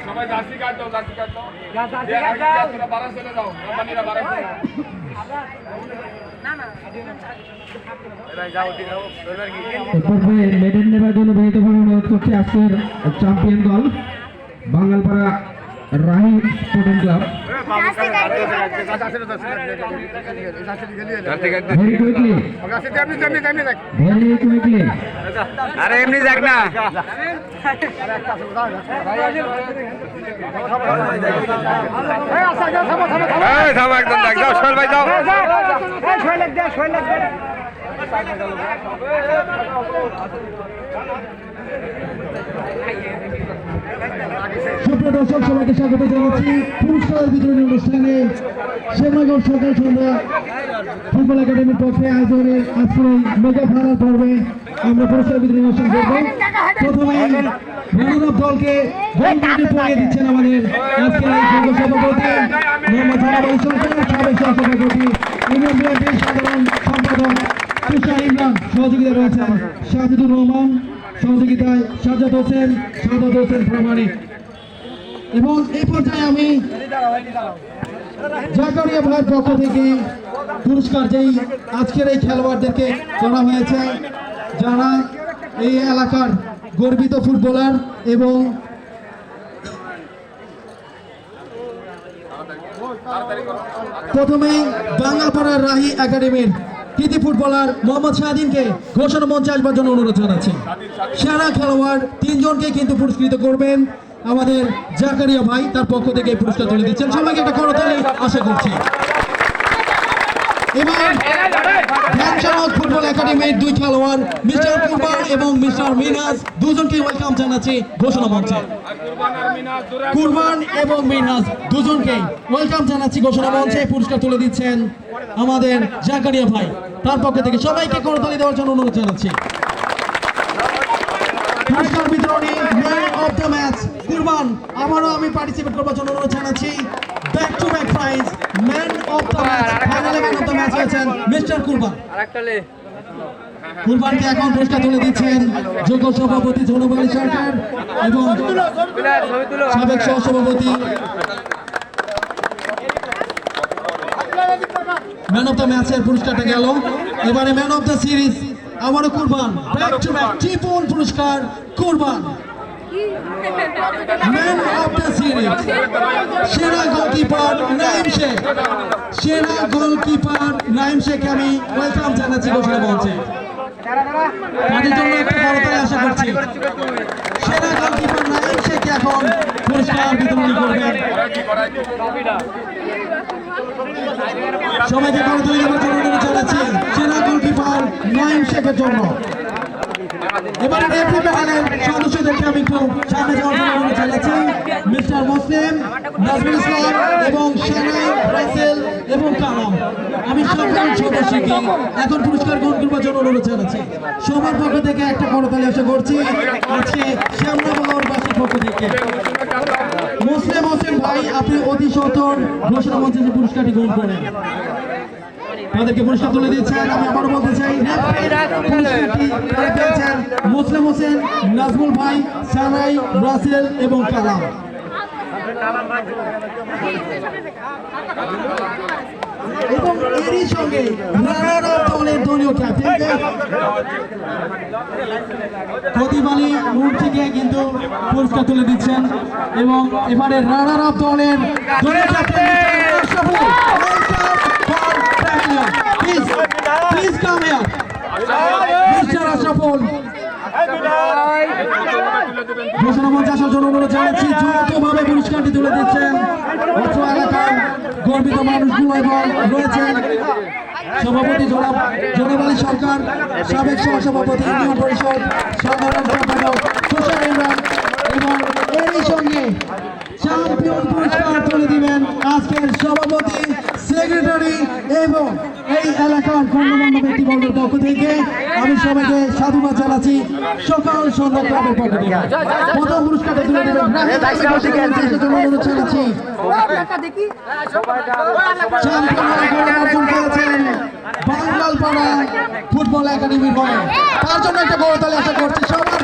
সবাই jersey card দাও jersey card দাও বারো চলে যাও। কোম্পানিরা বারো চলে যাও। মেডেল নেবার জন্য বিনীতভাবে অনুরোধ করছি আজকের চ্যাম্পিয়ন দল বাঙালপাড়া রাহি স্পোর্টিং ক্লাব আরে এমনি দেখ না। থামো একদম দেখ সুপ্রিয় দর্শক, সবাইকে স্বাগত জানাচ্ছি। পুরস্কার বিতরণী অনুষ্ঠানে শ্যামনগর সকাল সন্ধ্যা ফুটবল একাডেমির পক্ষে আয়োজনে আজকের মেগা ফাইনাল পর্বে আমরা পুরস্কার বিতরণী অনুষ্ঠান করব। প্রথমে রানার দলকে গোল পরিয়ে দিচ্ছেন আমাদের আজকের এই যুব সভাপতি মোহাম্মদ জানাব আলী সরকার সাবেক সহসভাপতি ইউনিয়ন সাধারণ সম্পাদক তুষার ইমরান সহযোগিতা রয়েছেন শাহিদুর রহমান সহযোগিতায় সাজাদ হোসেন সাদাত হোসেন প্রামাণিক। এবং এই পর্যায়ে আমি জাকারিয়া ভাইয়ের পক্ষ থেকে পুরস্কার যেই আজকের এই খেলোয়াড়দেরকে করা হয়েছে, যারা এই এলাকার গর্বিত ফুটবলার এবং প্রথমেই বাঙালপাড়ার রাহি একাডেমির কৃতি ফুটবলার মোহাম্মদ শাহিনকে ঘোষণা মঞ্চে আসবার জন্য অনুরোধ জানাচ্ছি। সেরা খেলোয়াড় তিনজনকে কিন্তু পুরস্কৃত করবেন আমাদের জাকারিয়া ভাই তার পক্ষ থেকে পুরস্কার তুলে দিচ্ছেন। সবাইকে একটা করতালি আশা করছি। এবার ফুটবল দুই খেলোয়াড় মিস্টার কুরবান এবং মিস্টার মিনাজ। দুজনকে ওয়েলকাম জানাচ্ছি ঘোষণা মঞ্চে। কুরবান এবং মিনাজ দুজনকে ওয়েলকাম জানাচ্ছি ঘোষণা মঞ্চে। পুরস্কার তুলে দিচ্ছেন আমাদের জাকারিয়া ভাই। তার পক্ষ থেকে সবাইকে করতালি দেওয়ার জন্য অনুরোধ জানাচ্ছি। পুরস্কার বিতরণী man of the match Kurban আবারও আমি পার্টিসিপেট করবার জন্য অনুরোধ জানাচ্ছি। Back to back prize man of the match ফাইনালে ম্যান অফ দ্য ম্যাচ হয়েছেন মিস্টার কুরবান। কুরবানকে এখন পুরস্কার তুলে দিচ্ছেন যোগ্য সভাপতি সরকার এবং সাবেক সহসভাপতি ম্যান অফ দ্য ম্যাচের পুরস্কারটা গেল। এবারে ম্যান অফ দ্য সিরিজ, আবারও Kurban. Back to back triple পুরস্কার, Kurban. Man of the series, সেরা গোলকিপার নাইম শেখ। সেরা গোলকিপার নাইম শেখকে আমি ওয়েলকাম জানাচ্ছি, ঘোষণা মঞ্চে তাদের জন্য একটা করতালি আশা করছি। সেরা গোলকিপার শেখ এখন পুরস্কার বিতরণ করবেন সবাইকে দেওয়ার জন্য সেরা গোলকিপার শেখের জন্য। এবারে রেফারি প্যানেলের সদস্যদেরকে আমি একটু সামনে যাওয়ার জন্য অনুরোধ জানাচ্ছি। মিস্টার মুসলিম, নাজমুল ইসলাম এবং সেনাই রাসেল এবং কালাম আমি সকল সদস্যকে এখন পুরস্কার গ্রহণ করবার জন্য অনুরোধ জানাচ্ছি। সবার পক্ষ থেকে একটা করতালি আশা করছি, আজকে শ্যামনগরবাসীর পক্ষ থেকে। মুসলিম হোসেন ভাই, আপনি অতি সত্তর ঘোষণা মঞ্চে পুরস্কারটি গ্রহণ করেন। তাদেরকে পুরস্কার তুলে দিচ্ছেন আমি আবারও বলতে চাই, মুসলিম হোসেন, নাজমুল ভাই, সানাই, রাসেল এবং কালাম। এবং এরই সঙ্গে রানার দলের দলীয় ক্যাপ্টেনকে প্রদীপ আলী কিন্তু পুরস্কার তুলে দিচ্ছেন এবং এবারে রানার দলের দলীয় ক্যাপ্টেন ঘোষণা মঞ্চে অনুরোধ জানাচ্ছি, যৌথভাবে পুরস্কারটি তুলে দিচ্ছেন অত্র এলাকার গর্বিত মানুষগুলো এবং রয়েছেন সভাপতি জনাব সরকার, সাবেক সহসভাপতি ইউনিয়ন পরিষদ, সাধারণ সম্পাদক তুষার ইমরান, এবং এরই সঙ্গে চ্যাম্পিয়ন পুরস্কার তুলে দিবেন আজকের সভাপতি সেক্রেটারি এবং এই এলাকার গণ্যমান্য ব্যক্তিবর্গের পক্ষ থেকে আমি সবাইকে সাধুবাদ জানাচ্ছি সকাল সন্ধ্যা ক্লাবের পক্ষ থেকে প্রথম পুরস্কারটা তুলে দেবেন অনুরোধ জানাচ্ছি হয়ে ফুটবল একাডেমির হয়ে তার জন্য একটা বড় তালে আশা করছি সবার কাছ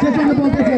Vocês vão. Tá